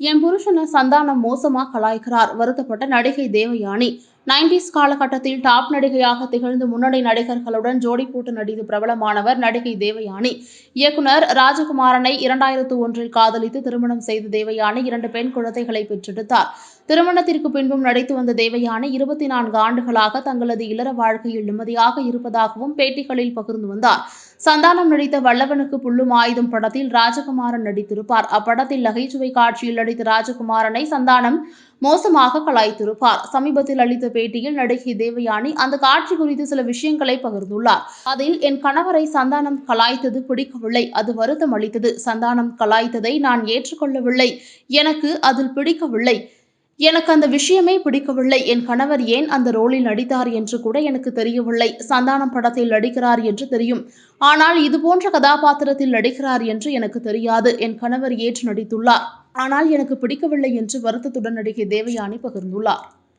என் புருஷனை சந்தானம் மோசமா கலாய்க்கிறார் வருத்தப்பட்ட நடிகை தேவயானி. நைன்டிஸ் காலகட்டத்தில் டாப் நடிகையாக திகழ்ந்து முன்னணி நடிகர்களுடன் ஜோடி போட்டு நடித்து பிரபலமானவர் நடிகை தேவயானி. இயக்குனர் ராஜகுமாரனை இரண்டாயிரத்து ஒன்றில் காதலித்து திருமணம் செய்த தேவயானி இரண்டு பெண் குழந்தைகளை பெற்றெடுத்தார். திருமணத்திற்கு பின்பும் நடித்து வந்த தேவயானி இருபத்தி நான்கு ஆண்டுகளாக தங்களது இல்லற வாழ்க்கையில் நிம்மதியாக இருப்பதாகவும் பேட்டிகளில் பகிர்ந்து வந்தார். சந்தானம் நடித்த வல்லவனுக்கு புல்லும் ஆயுதம் படத்தில் ராஜகுமாரன் நடித்திருப்பார். அப்படத்தில் நகைச்சுவை காட்சியில் நடித்த ராஜகுமாரனை சந்தானம் மோசமாக கலாய்த்திருப்பார். சமீபத்தில் அளித்த பேட்டியில் நடிகை தேவயானி அந்த காட்சி குறித்து சில விஷயங்களை பகிர்ந்துள்ளார். அதில் என் கணவரை சந்தானம் கலாய்த்தது பிடிக்கவில்லை அது வருத்தம் அளித்தது. சந்தானம் கலாய்த்ததை நான் ஏற்றுக்கொள்ளவில்லை. எனக்கு அதில் பிடிக்கவில்லை. எனக்கு அந்த விஷயமே பிடிக்கவில்லை. என் கணவர் ஏன் அந்த ரோலில் நடித்தார் என்று கூட எனக்கு தெரியவில்லை. சந்தானம் படத்தில் நடிக்கிறார் என்று தெரியும். ஆனால் இது போன்ற கதாபாத்திரத்தில் நடிக்கிறார் என்று எனக்கு தெரியாது. என் கணவர் ஏற்று நடித்துள்ளார். ஆனால் எனக்கு பிடிக்கவில்லை என்று வருத்தத்துடன் நடிகை தேவயானி பகிர்ந்துள்ளார்.